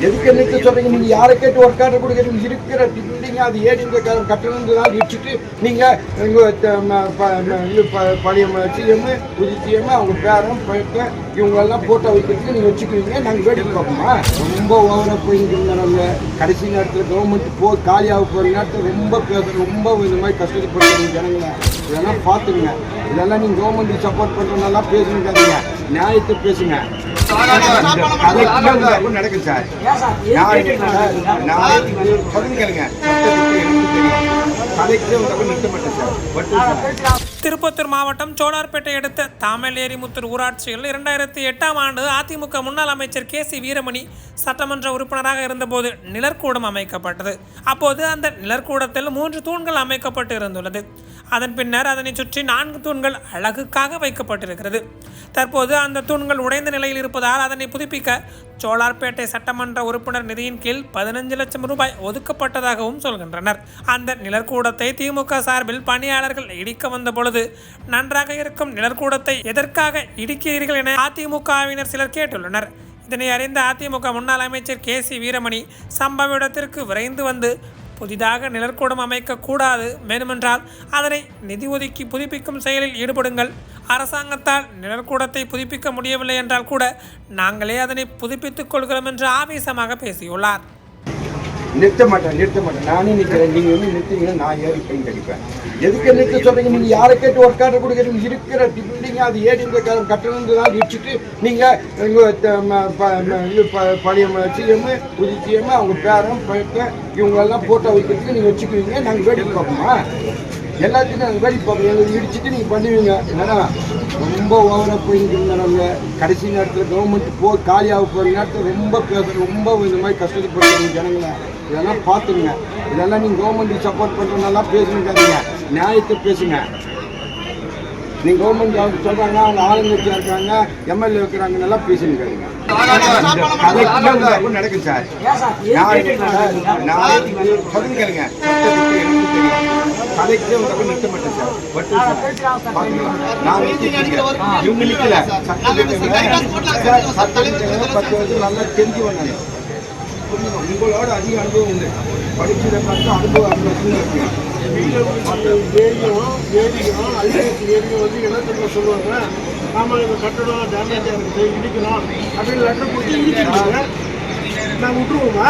எதுக்கு நிறுத்த சொல்றீங்க? நீங்க யாரை கேட்டு ஒர்க் ஆர்டர் கொடுக்குறீங்க? இருக்கிற பில்டிங் அது ஏடிங்க கட்டணம் இடிச்சுட்டு நீங்க இது ப- பழைய சிஎம் புது சிஎம் அவங்க பேரன் பையன் இவங்க போட்டோ வைக்கிறதுக்கு நீங்க வச்சுக்கிறீங்க. நாங்க வேடிக்கை பார்ப்போமா ரொம்ப ஓவரா நம்ம கடைசி நேரத்தில் கவர்மெண்ட் போ காலியாக போகிற நேரத்தில் ரொம்ப பேசுற ரொம்ப இந்த மாதிரி கஷ்டப்படுறீங்க ஜனங்களை. இதெல்லாம் பார்த்துக்குங்க. இதெல்லாம் நீங்க கவர்மெண்ட் சப்போர்ட் பண்றதுனால பேசுங்க நியாயத்தை பேசுங்க நடக்கும் சார். கதைக்கு நிறுத்த மாட்டேன் சார். But sir. திருப்பத்தூர் மாவட்டம் சோழார்பேட்டை அடுத்த தாமலேரிமுத்தூர் ஊராட்சியில் இரண்டாயிரத்தி எட்டாம் ஆண்டு அதிமுக முன்னாள் அமைச்சர் கே சி வீரமணி சட்டமன்ற உறுப்பினராக இருந்தபோது நிழற்கூடம் அமைக்கப்பட்டது. அப்போது அந்த நிழற்கூடத்தில் மூன்று தூண்கள் அமைக்கப்பட்டு இருந்துள்ளது. அதன் பின்னர் அதனை சுற்றி நான்கு தூண்கள் அழகுக்காக வைக்கப்பட்டிருக்கிறது. தற்போது அந்த தூண்கள் உடைந்த நிலையில் இருப்பதால் அதனை புதுப்பிக்க சோழார்பேட்டை சட்டமன்ற உறுப்பினர் நிதியின் கீழ் பதினஞ்சு லட்சம் ரூபாய் ஒதுக்கப்பட்டதாகவும் சொல்கின்றனர். அந்த நிழற்கூடத்தை திமுக சார்பில் பணியாளர்கள் இடிக்க வந்தபோது பொழுது நன்றாக இருக்கும் நிழற்கூடத்தை எதற்காக இடிக்கிறீர்கள் என அதிமுகவினர் சிலர் கேட்டுள்ளனர். இதனை அறிந்த அதிமுக முன்னாள் அமைச்சர் கே சி வீரமணி சம்பவ இடத்திற்கு விரைந்து வந்து புதிதாக நிழற்கூடம் அமைக்கக்கூடாது வேண்டுமென்றால் அதனை நிதி ஒதுக்கி புதுப்பிக்கும் செயலில் ஈடுபடுங்கள். அரசாங்கத்தால் நிழற்கூடத்தை புதுப்பிக்க முடியவில்லை என்றால் கூட நாங்களே அதனை புதுப்பித்துக் கொள்கிறோம் என்று ஆவேசமாக பேசியுள்ளார். நிறுத்த மாட்டேன் நிறுத்த மாட்டேன். நானே நிற்கிறேன் நீங்கள் வந்து நிறுத்தீங்கன்னா நான் ஏறி பெயிண்ட் அடிப்பேன் எதுக்கு நிறுத்த சொல்கிறீங்க நீங்கள் யாரை கேட்டு ஒர்க் ஆர்டர் கொடுக்குறீங்க? இருக்கிற பில்டிங் அது ஏடிங்க கட்டணம் இடிச்சுட்டு நீங்க இங்க இது ப- பழைய சிஎம் புது சிஎம் அவங்க பேரன் பையன் இவங்களெல்லாம் ஃபோட்டோ போட்டோ வைக்கிறதுக்கு நீங்கள் வச்சுக்குவீங்க. நாங்கள் வேடிக்கை பார்ப்போமா? எல்லாத்தையும் நாங்கள் வேடிக்கை பார்ப்போம். எங்களுக்கு இடிச்சுட்டு நீங்கள் பண்ணுவீங்க. என்னன்னா ரொம்ப ஓவராக போயிருந்தாங்க கடைசி நேரத்தில் கவர்மெண்ட் போ காலியாக போகிற நேரத்தில் ரொம்ப பேச ரொம்ப இந்த மாதிரி கஷ்டப்படுறீங்க ஜனங்களை. இதெல்லாம் பார்த்துங்க இதெல்லாம் நீங்கள் கவர்மெண்ட் சப்போர்ட் பண்ணுறதுனால பேசுங்க நியாயத்தை பேசுங்க. நீங்கள் கவர்மெண்ட் அவங்க சொல்கிறாங்க அவங்க ஆளுங்கட்சியாக இருக்காங்க எம்எல்ஏ இருக்கிறாங்க நல்லா பேசுங்க கதைக்கு நடக்கும் சார். நான் நான் சொல்லுங்க கேளுங்க. சட்டத்துக்கு எனக்கு கதைக்கு வந்து நிறுத்த மாட்டேன் சார். பட் பாத்துக்கலாம் நான் நிறுத்திக்கிறேன் இவங்க நிக்கல. சட்டத்துக்கு பத்து வருஷம் நல்லா தெரிஞ்சு வந்தாங்க உங்களோட அதிக அனுபவம் உண்டு. படிச்சதை பார்த்து அனுபவம் அனுபவம் வருஷம் இருக்கு. ஏரியும் ஏரியும் ஐசிஎஸ் ஏரியும் வந்து என்ன தெரியுமா சொல்லுவாங்க. நாம இந்த கட்டடம் டேமேஜாக இருக்குது இடிக்கணும். அப்படின்னு லெட்டர் கொடுத்து இடிச்சிருக்காங்க நாங்கள் விட்டுருவோமா?